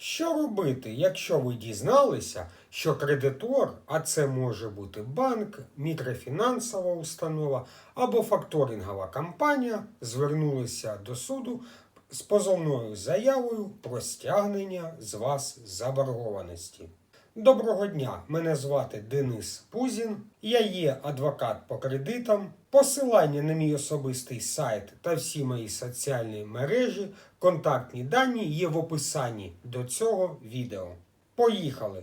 Що робити, якщо ви дізналися, що кредитор, а це може бути банк, мікрофінансова установа або факторингова компанія, звернулися до суду з позовною заявою про стягнення з вас заборгованості? Доброго дня! Мене звати Денис Пузін. Я є адвокат по кредитам. Посилання на мій особистий сайт та всі мої соціальні мережі, контактні дані є в описанні до цього відео. Поїхали!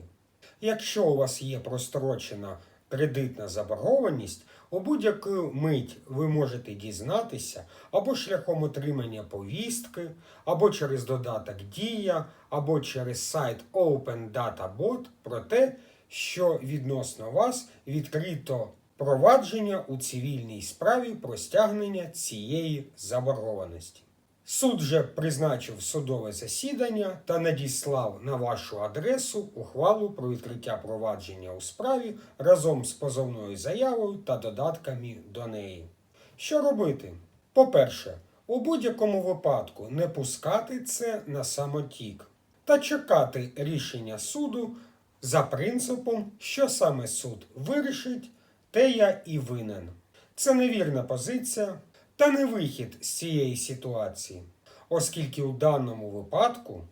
Якщо у вас є прострочена кредитна заборгованість, у будь-яку мить ви можете дізнатися або шляхом отримання повістки, або через додаток Дія, або через сайт Open Data Bot про те, що відносно вас відкрито провадження у цивільній справі про стягнення цієї заборгованості. Суд же призначив судове засідання та надіслав на вашу адресу ухвалу про відкриття провадження у справі разом з позовною заявою та додатками до неї. Що робити? По-перше, у будь-якому випадку не пускати це на самотік та чекати рішення суду за принципом, що саме суд вирішить, те я і винен. Це невірна позиція та не вихід з цієї ситуації, оскільки у даному випадку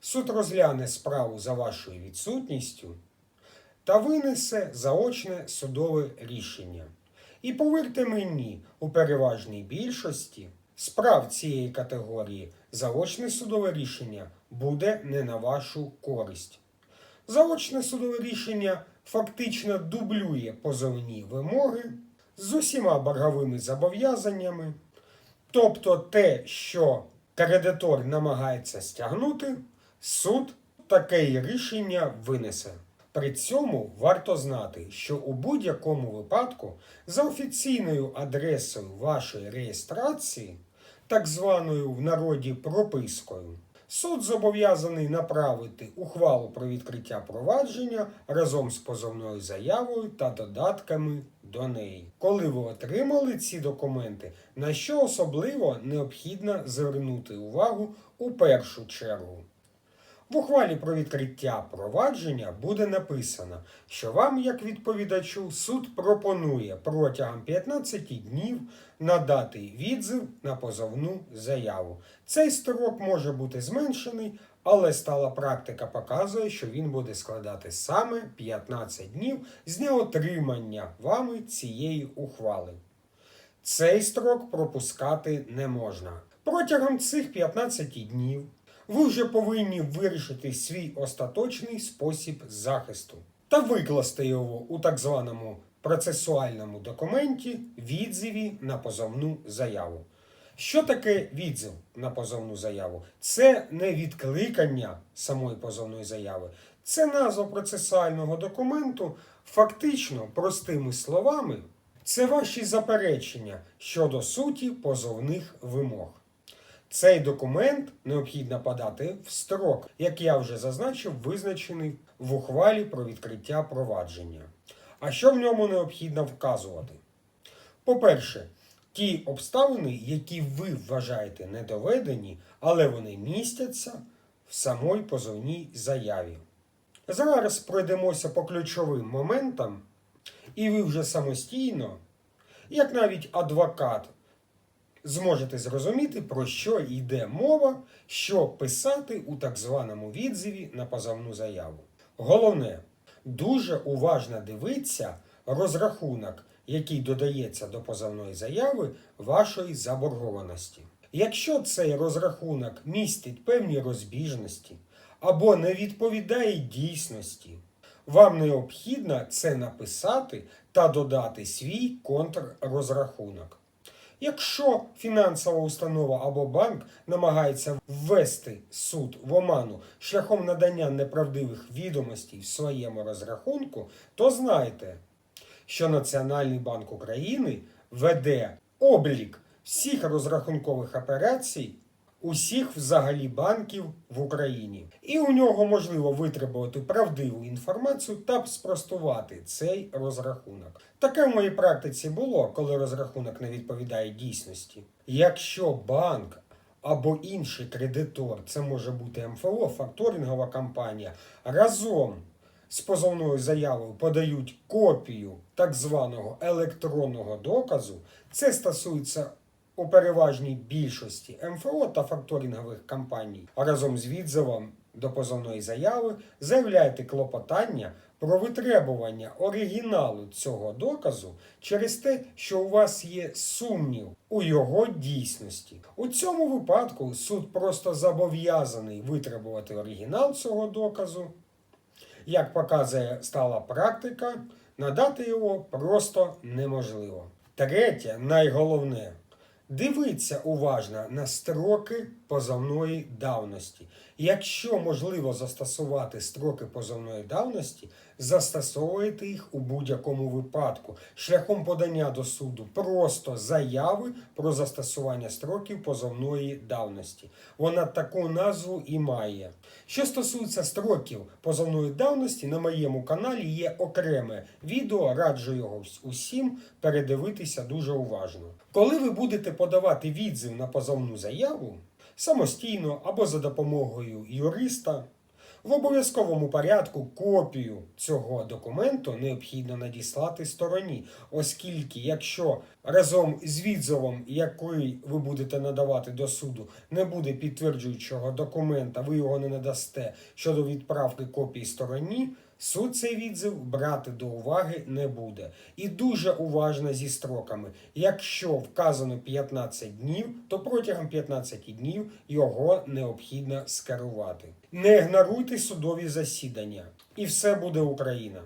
суд розгляне справу за вашою відсутністю та винесе заочне судове рішення. І повірте мені, у переважній більшості справ цієї категорії заочне судове рішення буде не на вашу користь. Заочне судове рішення фактично дублює позовні вимоги з усіма борговими зобов'язаннями, тобто те, що кредитор намагається стягнути, суд таке рішення винесе. При цьому варто знати, що у будь-якому випадку за офіційною адресою вашої реєстрації, так званою в народі пропискою, суд зобов'язаний направити ухвалу про відкриття провадження разом з позовною заявою та додатками до неї. Коли ви отримали ці документи, на що особливо необхідно звернути увагу у першу чергу. В ухвалі про відкриття провадження буде написано, що вам, як відповідачу, суд пропонує протягом 15 днів надати відзив на позовну заяву. Цей строк може бути зменшений, але стала практика показує, що він буде складати саме 15 днів з дня отримання вами цієї ухвали. Цей строк пропускати не можна. Протягом цих 15 днів ви вже повинні вирішити свій остаточний спосіб захисту та викласти його у так званому процесуальному документі відзиві на позовну заяву. Що таке відзив на позовну заяву? Це не відкликання самої позовної заяви, це назва процесуального документу, фактично простими словами, це ваші заперечення щодо суті позовних вимог. Цей документ необхідно подати в строк, як я вже зазначив, визначений в ухвалі про відкриття провадження. А що в ньому необхідно вказувати? По-перше, ті обставини, які ви вважаєте недоведені, але вони містяться в самій позовній заяві. Зараз пройдемося по ключовим моментам, і ви вже самостійно, як навіть адвокат, зможете зрозуміти, про що йде мова, що писати у так званому відзиві на позовну заяву. Головне, дуже уважно дивіться розрахунок, який додається до позовної заяви вашої заборгованості. Якщо цей розрахунок містить певні розбіжності або не відповідає дійсності, вам необхідно це написати та додати свій контррозрахунок. Якщо фінансова установа або банк намагається ввести суд в оману шляхом надання неправдивих відомостей в своєму розрахунку, то знайте, що Національний банк України веде облік всіх розрахункових операцій усіх взагалі банків в Україні. І у нього можливо витребувати правдиву інформацію та спростувати цей розрахунок. Таке в моїй практиці було, коли розрахунок не відповідає дійсності. Якщо банк або інший кредитор, це може бути МФО, факторингова компанія, разом з позовною заявою подають копію так званого електронного доказу, це стосується у переважній більшості МФО та факторингових компаній. А разом з відзивом до позовної заяви заявляєте клопотання про витребування оригіналу цього доказу через те, що у вас є сумнів у його дійсності. У цьому випадку суд просто зобов'язаний витребувати оригінал цього доказу. Як показує стала практика, надати його просто неможливо. Третє, найголовне, дивіться уважно на строки позовної давності. Якщо можливо застосувати строки позовної давності, застосовуйте їх у будь-якому випадку шляхом подання до суду просто заяви про застосування строків позовної давності. Вона таку назву і має. Що стосується строків позовної давності, на моєму каналі є окреме відео, раджу його усім передивитися дуже уважно. Коли ви будете подавати відзив на позовну заяву самостійно або за допомогою юриста, в обов'язковому порядку копію цього документу необхідно надіслати стороні, оскільки, якщо разом з відзовом, який ви будете надавати до суду, не буде підтверджуючого документа, ви його не надасте щодо відправки копії стороні, суд цей відзив брати до уваги не буде. І дуже уважно зі строками. Якщо вказано 15 днів, то протягом 15 днів його необхідно скерувати. Не ігноруйте судові засідання, і все буде Україна.